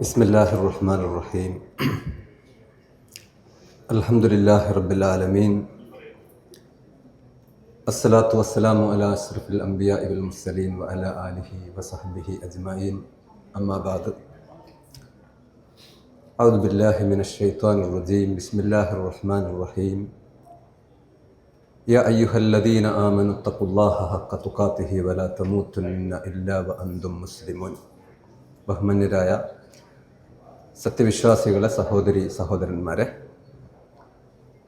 بسم الله الرحمن الرحيم الحمد لله رب العالمين الصلاة والسلام على أشرف الأنبياء والمرسلين وعلى آله وصحبه أجمعين أما بعد أعوذ بالله من الشيطان الرجيم بسم الله الرحمن الرحيم يا أيها الذين آمنوا اتقوا الله حق تقاته ولا تموتن إلا وأنتم مسلمون ബഹുമാന്യരായ സത്യവിശ്വാസികളെ സഹോദരി സഹോദരന്മാരെ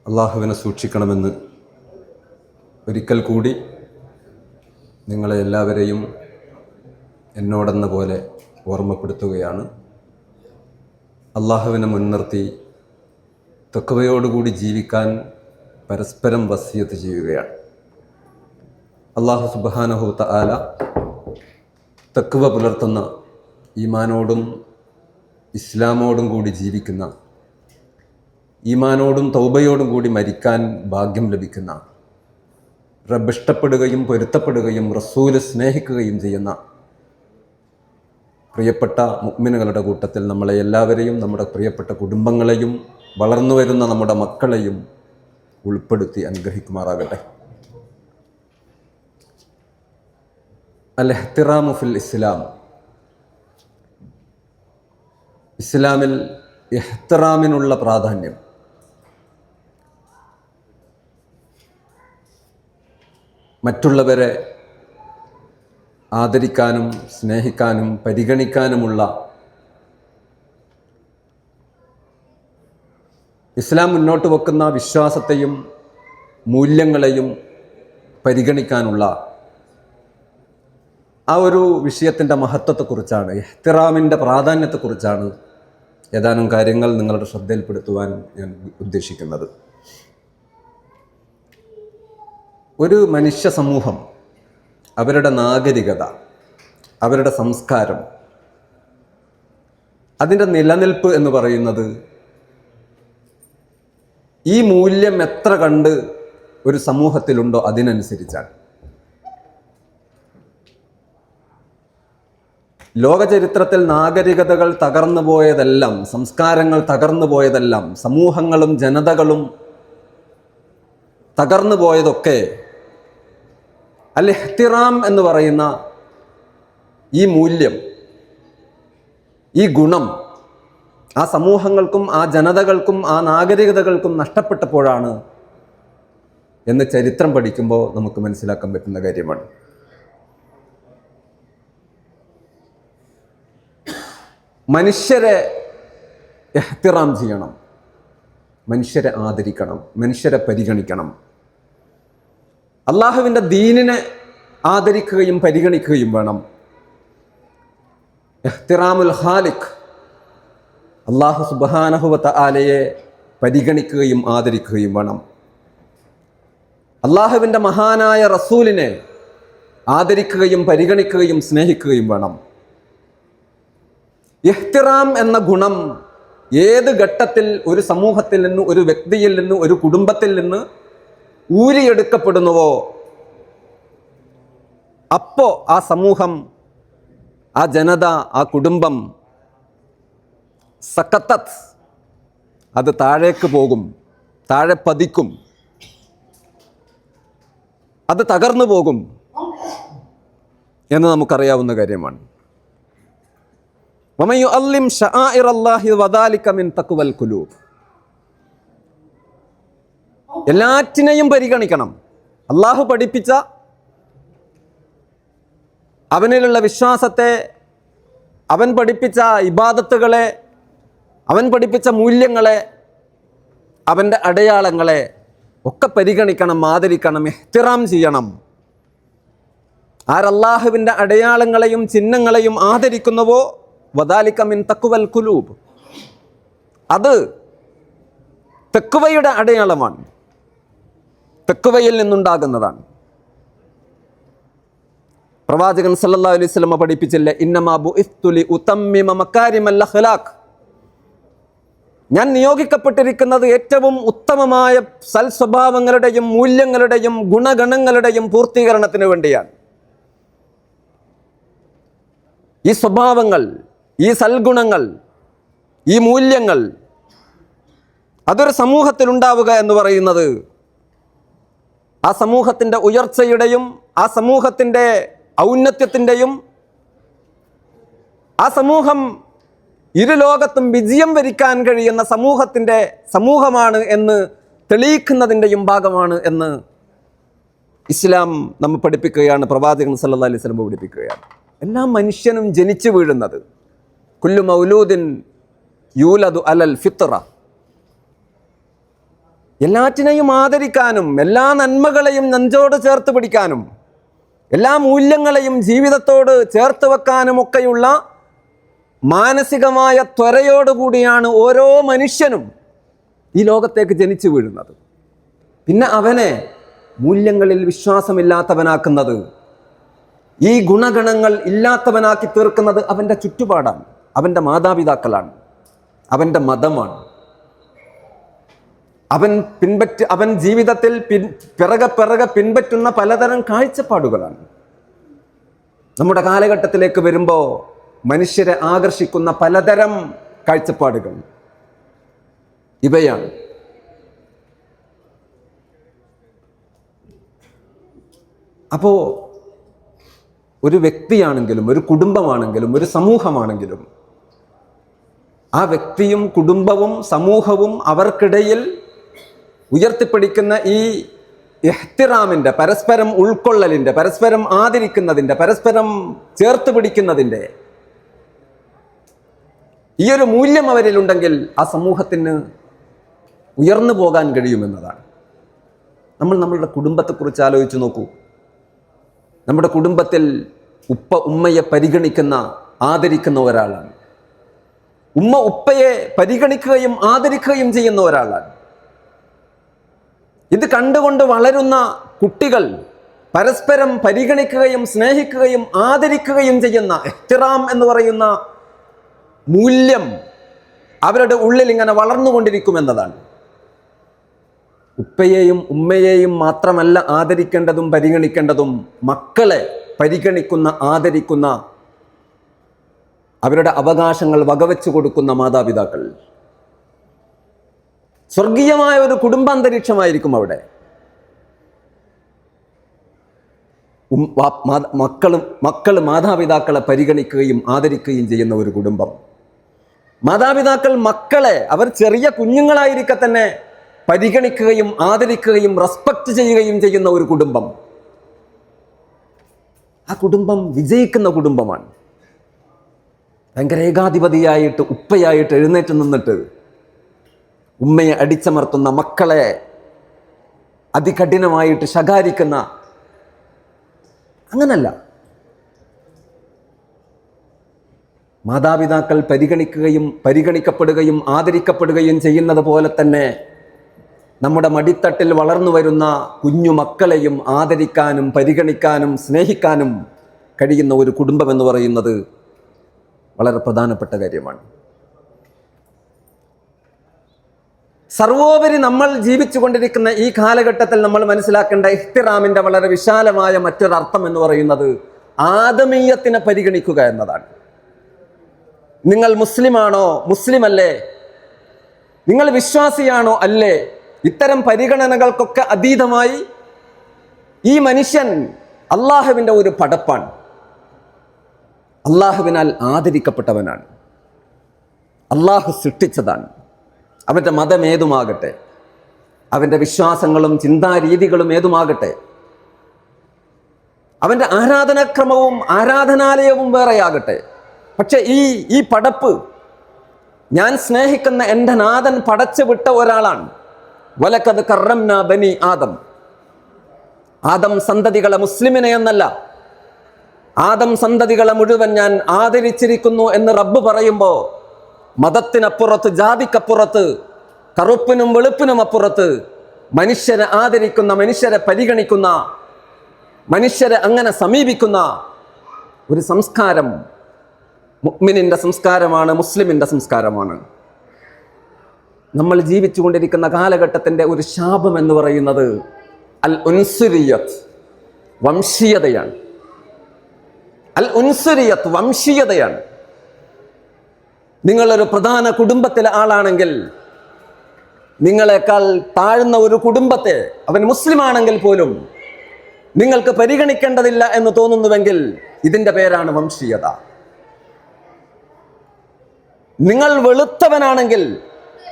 അള്ളാഹുവിനെ സൂക്ഷിക്കണമെന്ന് ഒരിക്കൽ കൂടി നിങ്ങളെ എല്ലാവരെയും എന്നോടെന്ന പോലെ ഓർമ്മപ്പെടുത്തുകയാണ്. അള്ളാഹുവിനെ മുൻനിർത്തി തെക്കുവയോടുകൂടി ജീവിക്കാൻ പരസ്പരം വസിയത്ത് ചെയ്യുകയാണ്. അള്ളാഹു സുബാനഹുത്ത ആല തെക്കുവ പുലർത്തുന്ന ഈമാനോടും ഇസ്ലാമോടും കൂടി ജീവിക്കുന്ന ഈമാനോടും തൗബയോടും കൂടി മരിക്കാൻ ഭാഗ്യം ലഭിക്കുന്ന റബ്ബ് ഇഷ്ടപ്പെടുകയും പൊരുത്തപ്പെടുകയും റസൂൽ സ്നേഹിക്കുകയും ചെയ്യുന്ന പ്രിയപ്പെട്ട മുഗ്മിനുകളുടെ കൂട്ടത്തിൽ നമ്മളെ എല്ലാവരെയും നമ്മുടെ പ്രിയപ്പെട്ട കുടുംബങ്ങളെയും വളർന്നു വരുന്ന നമ്മുടെ മക്കളെയും ഉൾപ്പെടുത്തി അനുഗ്രഹിക്കുമാറാകട്ടെ. അൽ ഹത്തിറാമു ഫിൽ ഇസ്ലാം. ഇസ്ലാമിൽ എഹ്തറാമിനുള്ള പ്രാധാന്യം. മറ്റുള്ളവരെ ആദരിക്കാനും സ്നേഹിക്കാനും പരിഗണിക്കാനുമുള്ള ഇസ്ലാം മുന്നോട്ട് വെക്കുന്ന വിശ്വാസത്തെയും മൂല്യങ്ങളെയും പരിഗണിക്കാനുള്ള ആ ഒരു വിഷയത്തിന്റെ മഹത്വത്തെക്കുറിച്ചാണ് എഹ്തിറാമിന്റെ പ്രാധാന്യത്തെക്കുറിച്ചാണ് ഏതാനും കാര്യങ്ങൾ നിങ്ങളുടെ ശ്രദ്ധയിൽപ്പെടുത്തുവാൻ ഞാൻ ഉദ്ദേശിക്കുന്നത്. ഒരു മനുഷ്യ സമൂഹം അവരുടെ നാഗരികത അവരുടെ സംസ്കാരം അതിന്റെ നിലനിൽപ്പ് എന്ന് പറയുന്നത് ഈ മൂല്യം എത്ര കണ്ട് ഒരു സമൂഹത്തിലുണ്ടോ അതിനനുസരിച്ചാണ്. ലോകചരിത്രത്തിൽ നാഗരികതകൾ തകർന്നു പോയതെല്ലാം സംസ്കാരങ്ങൾ തകർന്നു പോയതെല്ലാം സമൂഹങ്ങളും ജനതകളും തകർന്നു പോയതൊക്കെ അൽ എന്ന് പറയുന്ന ഈ മൂല്യം ഈ ഗുണം ആ സമൂഹങ്ങൾക്കും ആ ജനതകൾക്കും ആ നാഗരികതകൾക്കും നഷ്ടപ്പെട്ടപ്പോഴാണ് എന്ന് ചരിത്രം പഠിക്കുമ്പോൾ നമുക്ക് മനസ്സിലാക്കാൻ പറ്റുന്ന കാര്യമാണ്. മനുഷ്യരെ എഹ്തിറാം ചെയ്യണം. മനുഷ്യരെ ആദരിക്കണം. മനുഷ്യരെ പരിഗണിക്കണം. അള്ളാഹുവിന്റെ ദീനിനെ ആദരിക്കുകയും പരിഗണിക്കുകയും വേണം. എഹ്തിറാമുൽ ഹാലിഖ് അള്ളാഹു സുബാനഹുവത്ത ആലയെ പരിഗണിക്കുകയും ആദരിക്കുകയും വേണം. അള്ളാഹുവിന്റെ മഹാനായ റസൂലിനെ ആദരിക്കുകയും പരിഗണിക്കുകയും സ്നേഹിക്കുകയും വേണം. ഇഹ്തിറാം എന്ന ഗുണം ഏത് ഘട്ടത്തിൽ ഒരു സമൂഹത്തിൽ നിന്ന് ഒരു വ്യക്തിയിൽ നിന്ന് ഒരു കുടുംബത്തിൽ നിന്ന് ഊരിയെടുക്കപ്പെടുന്നുവോ? അപ്പോ ആ സമൂഹം ആ ജനത ആ കുടുംബം സക്കത്തത്ത് അത് താഴേക്ക് പോകും താഴെ പതിക്കും. അത് തകർന്നു പോകും എന്ന് നമുക്കറിയാവുന്ന കാര്യമാണ്. അല്ലാഹി വദാലിക മിൻ എല്ലാറ്റിനെയും പരിഗണിക്കണം. അള്ളാഹു പഠിപ്പിച്ച അവനിലുള്ള വിശ്വാസത്തെ അവൻ പഠിപ്പിച്ച ഇബാദത്തുകളെ അവൻ പഠിപ്പിച്ച മൂല്യങ്ങളെ അവന്റെ അടയാളങ്ങളെ ഒക്കെ പരിഗണിക്കണം ആദരിക്കണം എഹ്തിറാം ചെയ്യണം. ആരല്ലാഹുവിന്റെ അടയാളങ്ങളെയും ചിഹ്നങ്ങളെയും ആദരിക്കുന്നുവോ വദാലിക മിൻ തക്കുവൽ കുലൂബ് അത് തെക്കുവയുടെ അടയാളമാണ്. തെക്കുവയിൽ നിന്നുണ്ടാകുന്നതാണ്. പ്രവാചകൻ സല്ലാ അലൈഹി പഠിപ്പിച്ചില്ല ഇന്നമാ ബുഇസ്തുലി ഉതമ്മിമ മക്കാരിമൽ അഖ്ലാഖ്. ഞാൻ നിയോഗിക്കപ്പെട്ടിരിക്കുന്നത് ഏറ്റവും ഉത്തമമായ സൽ സ്വഭാവങ്ങളുടെയും മൂല്യങ്ങളുടെയും ഗുണഗണങ്ങളുടെയും പൂർത്തീകരണത്തിന് വേണ്ടിയാണ്. ഈ സ്വഭാവങ്ങൾ ഈ സൽഗുണങ്ങൾ ഈ മൂല്യങ്ങൾ അതൊരു സമൂഹത്തിൽ ഉണ്ടാവുക എന്ന് പറയുന്നത് ആ സമൂഹത്തിന്റെ ഉയർച്ചയുടെയും ആ സമൂഹത്തിന്റെ ഔന്നത്യത്തിന്റെയും ആ സമൂഹം ഇരു ലോകത്തും വിജയം വരിക്കാൻ കഴിയുന്ന സമൂഹത്തിന്റെ സമൂഹമാണ് എന്ന് തെളിയിക്കുന്നതിന്റെയും ഭാഗമാണ് എന്ന് ഇസ്ലാം നമ്മൾ പഠിപ്പിക്കുകയാണ് പ്രവാചകൻ സല്ലാ അലൈഹി വസല്ലം പഠിപ്പിക്കുകയാണ്. എല്ലാ മനുഷ്യനും ജനിച്ചു വീഴുന്നത് കുല്ലു മൗലൂദിൻ യൂലദു അലൽ ഫിത്ര എല്ലാറ്റിനെയും ആദരിക്കാനും എല്ലാ നന്മകളെയും നെഞ്ചോട് ചേർത്ത് പിടിക്കാനും എല്ലാ മൂല്യങ്ങളെയും ജീവിതത്തോട് ചേർത്ത് വെക്കാനുമൊക്കെയുള്ള മാനസികമായ ത്വരയോടുകൂടിയാണ് ഓരോ മനുഷ്യനും ഈ ലോകത്തേക്ക് ജനിച്ചു വീഴുന്നത്. പിന്നെ അവനെ മൂല്യങ്ങളിൽ വിശ്വാസമില്ലാത്തവനാക്കുന്നത് ഈ ഗുണഗണങ്ങൾ ഇല്ലാത്തവനാക്കി തീർക്കുന്നത് അവന്റെ ചുറ്റുപാടാണ്. അവന്റെ മാതാപിതാക്കളാണ്. അവന്റെ മതമാണ്. അവൻ പിൻപറ്റ അവൻ ജീവിതത്തിൽ പിൻ പിറകെ പിറകെ പിൻപറ്റുന്ന പലതരം കാഴ്ചപ്പാടുകളാണ്. നമ്മുടെ കാലഘട്ടത്തിലേക്ക് വരുമ്പോൾ മനുഷ്യരെ ആകർഷിക്കുന്ന പലതരം കാഴ്ചപ്പാടുകൾ. ഇവയാണ്. അപ്പോൾ ഒരു വ്യക്തിയാണെങ്കിലും ഒരു കുടുംബമാണെങ്കിലും ഒരു സമൂഹമാണെങ്കിലും ആ വ്യക്തിയും കുടുംബവും സമൂഹവും അവർക്കിടയിൽ ഉയർത്തിപ്പിടിക്കുന്ന ഈ എഹ്തിറാമിന്റെ പരസ്പരം ഉൾക്കൊള്ളലിന്റെ പരസ്പരം ആദരിക്കുന്നതിന്റെ പരസ്പരം ചേർത്ത് പിടിക്കുന്നതിന്റെ ഈ ഒരു മൂല്യം അവരിലുണ്ടെങ്കിൽ ആ സമൂഹത്തിന് ഉയർന്നു പോകാൻ കഴിയുമെന്നതാണ്. നമ്മൾ നമ്മളുടെ കുടുംബത്തെക്കുറിച്ച് ആലോചിച്ച് നോക്കൂ. നമ്മുടെ കുടുംബത്തിൽ ഉപ്പ ഉമ്മയെ പരിഗണിക്കുന്ന ആദരിക്കുന്ന ഒരാളാണ്. ഉമ്മ ഉപ്പയെ പരിഗണിക്കുകയും ആദരിക്കുകയും ചെയ്യുന്ന ഒരാളാണ്. ഇത് കണ്ടുകൊണ്ട് വളരുന്ന കുട്ടികൾ പരസ്പരം പരിഗണിക്കുകയും സ്നേഹിക്കുകയും ആദരിക്കുകയും ചെയ്യുന്ന എഹ്തിറാം എന്ന് പറയുന്ന മൂല്യം അവരുടെ ഉള്ളിൽ ഇങ്ങനെ വളർന്നുകൊണ്ടിരിക്കുമെന്നതാണ് ഉപ്പയെയും ഉമ്മയെയും മാത്രമല്ല ആദരിക്കേണ്ടതും പരിഗണിക്കേണ്ടതും മക്കളെ പരിഗണിക്കുന്ന ആദരിക്കുന്ന അവരുടെ അവകാശങ്ങൾ വകവെച്ചു കൊടുക്കുന്ന മാതാപിതാക്കൾ. സ്വർഗീയമായ ഒരു കുടുംബാന്തരീക്ഷമായിരിക്കും അവിടെ. മക്കളും മക്കൾ മാതാപിതാക്കളെ പരിഗണിക്കുകയും ആദരിക്കുകയും ചെയ്യുന്ന ഒരു കുടുംബം. മാതാപിതാക്കൾ മക്കളെ അവർ ചെറിയ കുഞ്ഞുങ്ങളായിരിക്കെ തന്നെ പരിഗണിക്കുകയും ആദരിക്കുകയും റെസ്പെക്ട് ചെയ്യുകയും ചെയ്യുന്ന ഒരു കുടുംബം. ആ കുടുംബം വിജയിക്കുന്ന കുടുംബമാണ്. ഭയങ്കര ഏകാധിപതിയായിട്ട് ഉപ്പയായിട്ട് എഴുന്നേറ്റ് നിന്നിട്ട് ഉമ്മയെ അടിച്ചമർത്തുന്ന മക്കളെ അതികഠിനമായിട്ട് ശകാരിക്കുന്ന അങ്ങനല്ല. മാതാപിതാക്കൾ പരിഗണിക്കുകയും പരിഗണിക്കപ്പെടുകയും ആദരിക്കപ്പെടുകയും ചെയ്യുന്നത് പോലെ തന്നെ നമ്മുടെ മടിത്തട്ടിൽ വളർന്നു വരുന്ന കുഞ്ഞു മക്കളെയും ആദരിക്കാനും പരിഗണിക്കാനും സ്നേഹിക്കാനും കഴിയുന്ന ഒരു കുടുംബം എന്ന് പറയുന്നത് വളരെ പ്രധാനപ്പെട്ട കാര്യമാണ്. സർവോപരി നമ്മൾ ജീവിച്ചു കൊണ്ടിരിക്കുന്ന ഈ കാലഘട്ടത്തിൽ നമ്മൾ മനസ്സിലാക്കേണ്ട ഇഹ്തിറാമിന്റെ വളരെ വിശാലമായ മറ്റൊരർത്ഥം എന്ന് പറയുന്നത് ആദമീയത്തിനെ പരിഗണിക്കുക എന്നതാണ്. നിങ്ങൾ മുസ്ലിമാണോ? മുസ്ലിം അല്ലേ നിങ്ങൾ വിശ്വാസിയാണോ? അല്ലേ? ഇത്തരം പരിഗണനകൾക്കൊക്കെ അതീതമായി ഈ മനുഷ്യൻ അള്ളാഹുവിന്റെ ഒരു പടപ്പാണ്. അള്ളാഹുവിനാൽ ആദരിക്കപ്പെട്ടവനാണ്. അള്ളാഹു സൃഷ്ടിച്ചതാണ്. അവന്റെ മതം ഏതുമാകട്ടെ അവന്റെ വിശ്വാസങ്ങളും ചിന്താരീതികളും ഏതുമാകട്ടെ അവന്റെ ആരാധനാക്രമവും ആരാധനാലയവും വേറെയാകട്ടെ. പക്ഷെ ഈ ഈ പടപ്പ് ഞാൻ സ്നേഹിക്കുന്ന എന്റെ നാഥൻ പടച്ചു വിട്ട ഒരാളാണ്. വലക്കത് കറംന ബനി ആദം. ആദം സന്തതികളെ മുസ്ലിമിനെ എന്നല്ല ആദം സന്തതികളെ മുഴുവൻ ഞാൻ ആദരിച്ചിരിക്കുന്നു എന്ന് റബ്ബ് പറയുമ്പോൾ മതത്തിനപ്പുറത്ത് ജാതിക്കപ്പുറത്ത് കറുപ്പിനും വെളുപ്പിനും അപ്പുറത്ത് മനുഷ്യരെ ആദരിക്കുന്ന മനുഷ്യരെ പരിഗണിക്കുന്ന മനുഷ്യരെ അങ്ങനെ സമീപിക്കുന്ന ഒരു സംസ്കാരം മുഗ്മിനിന്റെ സംസ്കാരമാണ് മുസ്ലിമിന്റെ സംസ്കാരമാണ്. നമ്മൾ ജീവിച്ചുകൊണ്ടിരിക്കുന്ന കാലഘട്ടത്തിന്റെ ഒരു ശാപം എന്ന് പറയുന്നത് അൽ ഉൻസുരിയത്ത് വംശീയതയാണ്. അൽ ഉൻസുരിയത്ത് വംശീയതയാണ്. നിങ്ങളൊരു പ്രധാന കുടുംബത്തിലെ ആളാണെങ്കിൽ നിങ്ങളെക്കാൾ താഴ്ന്ന ഒരു കുടുംബത്തെ അവൻ മുസ്ലിം ആണെങ്കിൽ പോലും നിങ്ങൾക്ക് പരിഗണിക്കേണ്ടതില്ല എന്ന് തോന്നുന്നുവെങ്കിൽ ഇതിന്റെ പേരാണ് വംശീയത. നിങ്ങൾ വെളുത്തവനാണെങ്കിൽ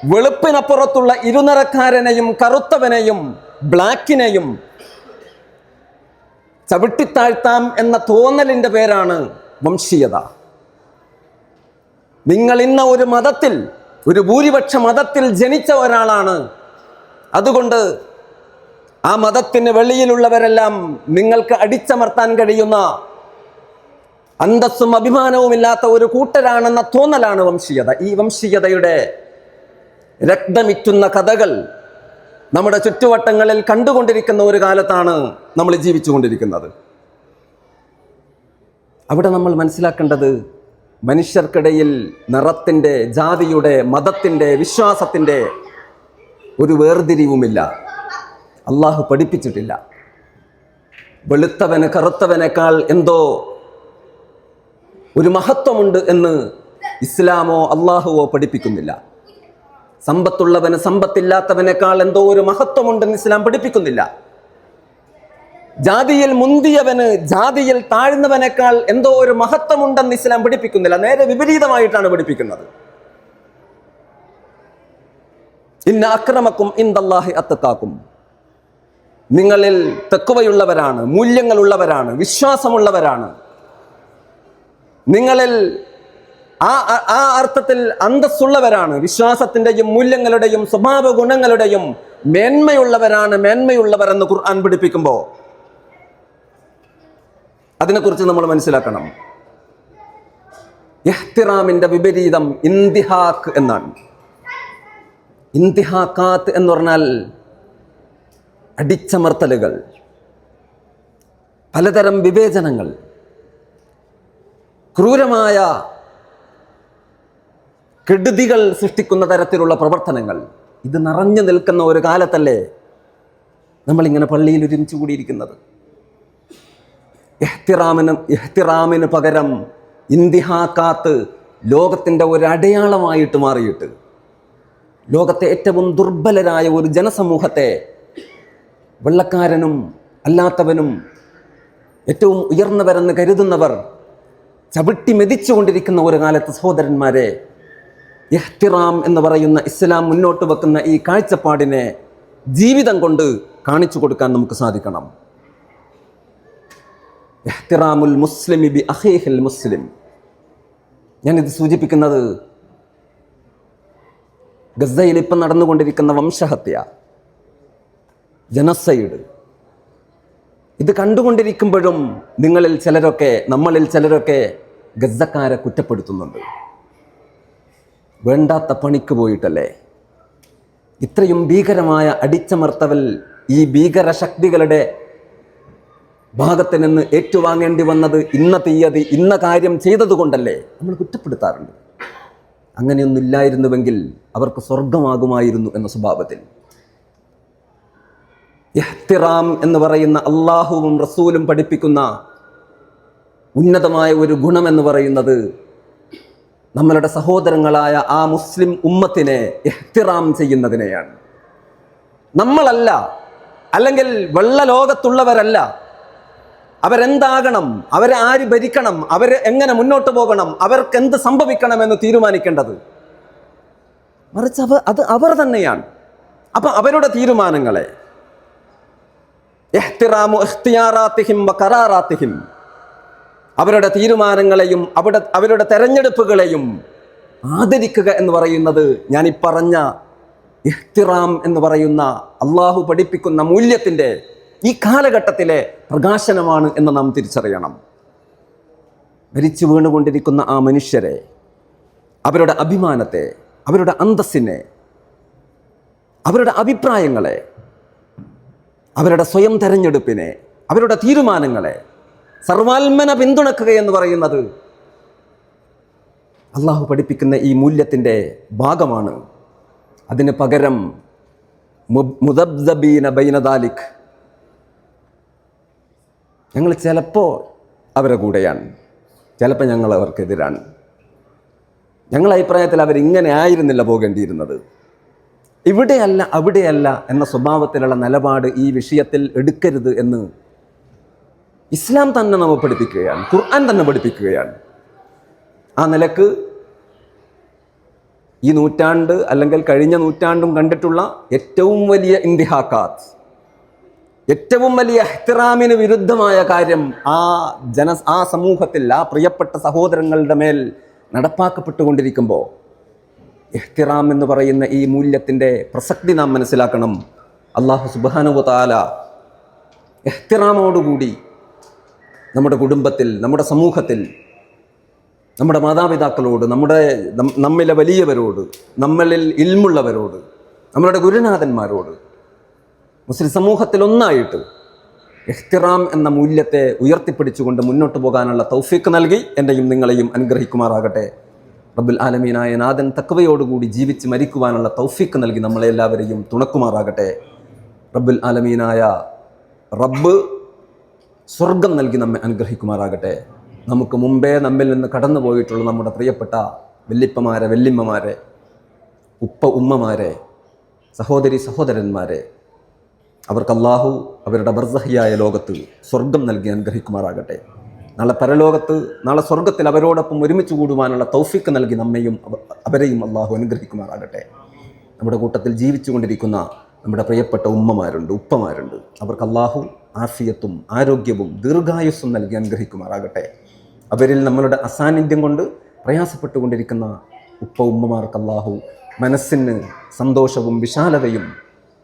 വെളുപ്പിനപ്പുറത്തുള്ള ഇരുനിറക്കാരനെയും കറുത്തവനെയും ബ്ലാക്കിനെയും ചവിട്ടിത്താഴ്ത്താം എന്ന തോന്നലിന്റെ പേരാണ് വംശീയത. നിങ്ങൾ ഇന്ന ഒരു മതത്തിൽ ഒരു ഭൂരിപക്ഷ മതത്തിൽ ജനിച്ച ഒരാളാണ്. അതുകൊണ്ട് ആ മതത്തിന് വെളിയിലുള്ളവരെല്ലാം നിങ്ങൾക്ക് അടിച്ചമർത്താൻ കഴിയുന്ന അന്തസ്സും അഭിമാനവും ഇല്ലാത്ത ഒരു കൂട്ടരാണെന്ന തോന്നലാണ് വംശീയത. ഈ വംശീയതയുടെ രക്തമിറ്റുന്ന കഥകൾ നമ്മുടെ ചുറ്റുവട്ടങ്ങളിൽ കണ്ടുകൊണ്ടിരിക്കുന്ന ഒരു കാലത്താണ് നമ്മൾ ജീവിച്ചുകൊണ്ടിരിക്കുന്നത്. അവിടെ നമ്മൾ മനസ്സിലാക്കേണ്ടത് മനുഷ്യർക്കിടയിൽ നിറത്തിന്റെ ജാതിയുടെ മതത്തിന്റെ വിശ്വാസത്തിന്റെ ഒരു വേർതിരിവുമില്ല. അള്ളാഹു പഠിപ്പിച്ചിട്ടില്ല. വെളുത്തവന് കറുത്തവനേക്കാൾ എന്തോ ഒരു മഹത്വമുണ്ട് എന്ന് ഇസ്ലാമോ അള്ളാഹുവോ പഠിപ്പിക്കുന്നില്ല. സമ്പത്തുള്ളവന് സമ്പത്തില്ലാത്തവനേക്കാൾ എന്തോ ഒരു മഹത്വമുണ്ടെന്ന് ഇസ്ലാം പഠിപ്പിക്കുന്നില്ല. ജാതിയിൽ മുന്തിയവന് ജാതിയിൽ താഴ്ന്നവനേക്കാൾ എന്തോ ഒരു മഹത്വമുണ്ടെന്ന് ഇസ്ലാം പഠിപ്പിക്കുന്നില്ല. നേരെ വിപരീതമായിട്ടാണ് പഠിപ്പിക്കുന്നത്. ഇന്ന അക്രമക്കും ഇന്ദല്ലാഹി അത്തക്കാക്കും നിങ്ങളിൽ തെക്കുവയുള്ളവരാണ് മൂല്യങ്ങളുള്ളവരാണ് വിശ്വാസമുള്ളവരാണ്. നിങ്ങളിൽ ആ ആ- അർത്ഥത്തിൽ അന്തസ്സുള്ളവരാണ് വിശ്വാസത്തിന്റെയും മൂല്യങ്ങളുടെയും സ്വഭാവ ഗുണങ്ങളുടെയും മേന്മയുള്ളവരാണ് മേന്മയുള്ളവർ എന്ന് ഖുർആൻ പഠിപ്പിക്കുമ്പോൾ അതിനെക്കുറിച്ച് നമ്മൾ മനസ്സിലാക്കണം. ഇഹ്തിറാമിന്റെ വിപരീതം ഇന്തിഹാക്ക് എന്നാണ്. ഇന്തിഹാക്കാത്ത് എന്ന് പറഞ്ഞാൽ അടിച്ചമർത്തലുകൾ പലതരം വിവേചനങ്ങൾ ക്രൂരമായ കെടുതികൾ സൃഷ്ടിക്കുന്ന തരത്തിലുള്ള പ്രവർത്തനങ്ങൾ. ഇത് നിറഞ്ഞു നിൽക്കുന്ന ഒരു കാലത്തല്ലേ നമ്മളിങ്ങനെ പള്ളിയിൽ ഒരുമിച്ച് കൂടിയിരിക്കുന്നത്. എഹ്തിറാമിന് എഹ്തിറാമിന് പകരം ഇന്തിഹാക്കാത്ത് ലോകത്തിന്റെ ഒരു അടയാളമായിട്ട് മാറിയിട്ട് ലോകത്തെ ഏറ്റവും ദുർബലരായ ഒരു ജനസമൂഹത്തെ വെള്ളക്കാരനും അല്ലാത്തവനും ഏറ്റവും ഉയർന്നവരെന്ന് കരുതുന്നവർ ചവിട്ടി മെതിച്ചുകൊണ്ടിരിക്കുന്ന ഒരു കാലത്ത് സഹോദരന്മാരെ ഇഹ്തിറാം എന്ന് പറയുന്ന ഇസ്ലാം മുന്നോട്ട് വെക്കുന്ന ഈ കാഴ്ചപ്പാടിനെ ജീവിതം കൊണ്ട് കാണിച്ചു കൊടുക്കാൻ നമുക്ക് സാധിക്കണം. എഹ്തിറാമുൽ മുസ്ലിം ബി അഹീഹിൽ മുസ്ലിം. ഞാനിത് സൂചിപ്പിക്കുന്നത് ഗസയിൽ ഇപ്പം നടന്നുകൊണ്ടിരിക്കുന്ന വംശഹത്യ ജനസൈഡ്. ഇത് കണ്ടുകൊണ്ടിരിക്കുമ്പോഴും നിങ്ങളിൽ ചിലരൊക്കെ നമ്മളിൽ ചിലരൊക്കെ ഗസക്കാരെ കുറ്റപ്പെടുത്തുന്നുണ്ട്. വേണ്ടാത്ത പണിക്ക് പോയിട്ടല്ലേ? ഇത്രയും ഭീകരമായ അടിച്ചമർത്തവൽ ഈ ഭീകര ശക്തികളുടെ ഭാഗത്ത് നിന്ന് ഏറ്റുവാങ്ങേണ്ടി വന്നത് ഇന്ന തീയതി ഇന്ന കാര്യം ചെയ്തതുകൊണ്ടല്ലേ നമ്മൾ കുറ്റപ്പെടുത്താറുണ്ട്? അങ്ങനെയൊന്നില്ലായിരുന്നുവെങ്കിൽ അവർക്ക് സ്വർഗമാകുമായിരുന്നു എന്ന സ്വഭാവത്തിൽ. ഇഹ്തിറാം എന്ന് പറയുന്ന അള്ളാഹുവും റസൂലും പഠിപ്പിക്കുന്ന ഉന്നതമായ ഒരു ഗുണമെന്ന് പറയുന്നത് നമ്മളുടെ സഹോദരങ്ങളായ ആ മുസ്ലിം ഉമ്മത്തിനെ എഹ്തിറാം ചെയ്യുന്നതിനെയാണ്. നമ്മളല്ല അല്ലെങ്കിൽ വെള്ള ലോകത്തുള്ളവരല്ല. അവരെന്താകണം? അവരെ ആര് ഭരിക്കണം? അവർ എങ്ങനെ മുന്നോട്ട് പോകണം? അവർക്ക് എന്ത് സംഭവിക്കണം എന്ന് തീരുമാനിക്കേണ്ടത്? മറിച്ച് അവർ അത് അവർ തന്നെയാണ്. അപ്പൊ അവരുടെ തീരുമാനങ്ങളെ. ഇഹ്തിറാമു ഇഖ്തിയാറാത്തിഹിം വ ഖറാറാത്തിഹിം അവരുടെ തീരുമാനങ്ങളെയും അവിടെ അവരുടെ തെരഞ്ഞെടുപ്പുകളെയും ആദരിക്കുക എന്ന് പറയുന്നത് ഞാൻ പറഞ്ഞ ഇഹ്തിറാം എന്ന് പറയുന്ന അള്ളാഹു പഠിപ്പിക്കുന്ന മൂല്യത്തിന്റെ ഈ കാലഘട്ടത്തിലെ പ്രകാശനമാണ് എന്ന് നാം തിരിച്ചറിയണം. മരിച്ചു വീണുകൊണ്ടിരിക്കുന്ന ആ മനുഷ്യരെ അവരുടെ അഭിമാനത്തെ അവരുടെ അന്തസ്സിനെ അവരുടെ അഭിപ്രായങ്ങളെ അവരുടെ സ്വയം തെരഞ്ഞെടുപ്പിനെ അവരുടെ തീരുമാനങ്ങളെ സർവാത്മന പിന്തുണക്കുക എന്ന് പറയുന്നത് അള്ളാഹു പഠിപ്പിക്കുന്ന ഈ മൂല്യത്തിന്റെ ഭാഗമാണ്. അതിന് പകരം മുദബ്ദബീന ബൈനദാലിഖ് ഞങ്ങൾ ചിലപ്പോൾ അവരെ കൂടെയാണ്. ചിലപ്പോൾ ഞങ്ങൾ അവർക്കെതിരാണ്. ഞങ്ങളുടെ അഭിപ്രായത്തിൽ അവരിങ്ങനെ ആയിരുന്നില്ല പോകേണ്ടിയിരുന്നത്. ഇവിടെയല്ല അവിടെയല്ല എന്ന സ്വഭാവത്തിലുള്ള നിലപാട് ഈ വിഷയത്തിൽ എടുക്കരുത് എന്ന് ഇസ്ലാം തന്നെ നമ്മൾ പഠിപ്പിക്കുകയാണ് ഖുർആൻ തന്നെ പഠിപ്പിക്കുകയാണ്. ആ നിലയ്ക്ക് ഈ നൂറ്റാണ്ട് അല്ലെങ്കിൽ കഴിഞ്ഞ നൂറ്റാണ്ടും കണ്ടിട്ടുള്ള ഏറ്റവും വലിയ ഇന്തിഹാക്കാത്ത് ഏറ്റവും വലിയ എഹ്തിറാമിന് വിരുദ്ധമായ കാര്യം ആ ജന ആ സമൂഹത്തിൽ ആ പ്രിയപ്പെട്ട സഹോദരങ്ങളുടെ മേൽ നടപ്പാക്കപ്പെട്ടുകൊണ്ടിരിക്കുമ്പോൾ എഹ്തിറാം എന്ന് പറയുന്ന ഈ മൂല്യത്തിന്റെ പ്രസക്തി നാം മനസ്സിലാക്കണം. അള്ളാഹു സുബാനുവ താല എഹ്തിറാമോടുകൂടി നമ്മുടെ കുടുംബത്തിൽ നമ്മുടെ സമൂഹത്തിൽ നമ്മുടെ മാതാപിതാക്കളോട് നമ്മുടെ നമ്മിലെ വലിയവരോട് നമ്മളിൽ ഇൽമുള്ളവരോട് നമ്മളുടെ ഗുരുനാഥന്മാരോട് മുസ്ലിം സമൂഹത്തിൽ ഒന്നായിട്ട് എഹ്തിറാം എന്ന മൂല്യത്തെ ഉയർത്തിപ്പിടിച്ചുകൊണ്ട് മുന്നോട്ട് പോകാനുള്ള തൗഫീക്ക് നൽകി എന്റെയും നിങ്ങളെയും അനുഗ്രഹിക്കുമാറാകട്ടെ. റബ്ബുൽ ആലമീനായ നാഥൻ തക്കവയോടുകൂടി ജീവിച്ച് മരിക്കുവാനുള്ള തൗഫീക്ക് നൽകി നമ്മളെല്ലാവരെയും തുണക്കുമാറാകട്ടെ. റബ്ബുൽ ആലമീനായ റബ്ബ് സ്വർഗം നൽകി നമ്മെ അനുഗ്രഹിക്കുമാറാകട്ടെ. നമുക്ക് മുമ്പേ നമ്മിൽ നിന്ന് കടന്നു പോയിട്ടുള്ള നമ്മുടെ പ്രിയപ്പെട്ട വെല്ലിപ്പമാരെ വെല്ലിമ്മമാരെ ഉപ്പ ഉമ്മമാരെ സഹോദരി സഹോദരന്മാരെ അവർക്ക് അള്ളാഹു അവരുടെ ബർസഹിയായ ലോകത്ത് സ്വർഗം നൽകി അനുഗ്രഹിക്കുമാറാകട്ടെ. നാളെ പരലോകത്ത് നാളെ സ്വർഗത്തിൽ അവരോടൊപ്പം ഒരുമിച്ച് കൂടുവാനുള്ള തൗഫിക്ക് നൽകി നമ്മയും അവരെയും അള്ളാഹു അനുഗ്രഹിക്കുമാറാകട്ടെ. നമ്മുടെ കൂട്ടത്തിൽ ജീവിച്ചുകൊണ്ടിരിക്കുന്ന നമ്മുടെ പ്രിയപ്പെട്ട ഉമ്മമാരുണ്ട് ഉപ്പമാരുണ്ട്. അവർക്ക് അള്ളാഹു ആഫിയത്തും ആരോഗ്യവും ദീർഘായുസ്സും നൽകി അനുഗ്രഹിക്കുമാറാകട്ടെ. അവരിൽ നമ്മളുടെ അസാന്നിധ്യം കൊണ്ട് പ്രയാസപ്പെട്ടുകൊണ്ടിരിക്കുന്ന ഉപ്പ ഉമ്മമാർക്ക് അള്ളാഹു മനസ്സിന് സന്തോഷവും വിശാലതയും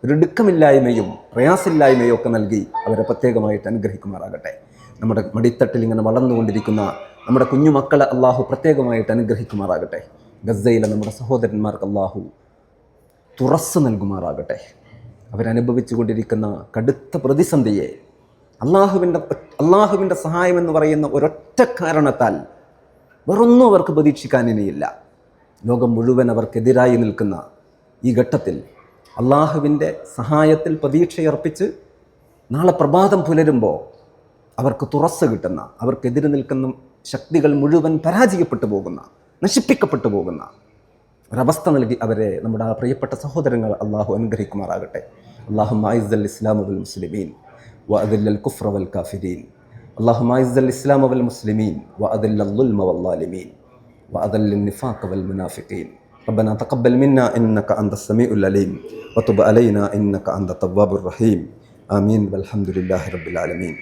ഒരിടുക്കമില്ലായ്മയും പ്രയാസമില്ലായ്മയും ഒക്കെ നൽകി അവരെ പ്രത്യേകമായിട്ട് അനുഗ്രഹിക്കുമാറാകട്ടെ. നമ്മുടെ മടിത്തട്ടിൽ ഇങ്ങനെ വളർന്നുകൊണ്ടിരിക്കുന്ന നമ്മുടെ കുഞ്ഞുമക്കളെ അള്ളാഹു പ്രത്യേകമായിട്ട് അനുഗ്രഹിക്കുമാറാകട്ടെ. ഗസയിലെ നമ്മുടെ സഹോദരന്മാർക്ക് അള്ളാഹു തുറസ് നൽകുമാറാകട്ടെ. അവരനുഭവിച്ചു കൊണ്ടിരിക്കുന്ന കടുത്ത പ്രതിസന്ധിയെ അള്ളാഹുവിന്റെ അള്ളാഹുവിന്റെ സഹായം എന്ന് പറയുന്ന ഒരൊറ്റ കാരണത്താൽ വേറൊന്നും അവർക്ക് പ്രതീക്ഷിക്കാൻ ഇനിയില്ല. ലോകം മുഴുവൻ അവർക്കെതിരായി നിൽക്കുന്ന ഈ ഘട്ടത്തിൽ അള്ളാഹുവിന്റെ സഹായത്തിൽ പ്രതീക്ഷയർപ്പിച്ച് നാളെ പ്രഭാതം പുലരുമ്പോൾ അവർക്ക് തുറസ് കിട്ടുന്ന അവർക്കെതിരെ നിൽക്കുന്ന ശക്തികൾ മുഴുവൻ പരാജയപ്പെട്ടു പോകുന്ന നശിപ്പിക്കപ്പെട്ടു പോകുന്ന ഒരവസ്ഥ നൽകി അവരെ നമ്മുടെ ആ പ്രിയപ്പെട്ട സഹോദരങ്ങൾ അള്ളാഹു അനുഗ്രഹിക്കുമാറാകട്ടെ അള്ളാഹു മായിസ് ഇസ്ലാം വൽ മുസ്ലിമീൻ وأذل الكفر والكافرين اللهم أعز الإسلام والمسلمين وأذل الظلم والظالمين وأذل النفاق والمنافقين ربنا تقبل منا إنك أنت السميع العليم وتب علينا إنك أنت التواب الرحيم آمين والحمد لله رب العالمين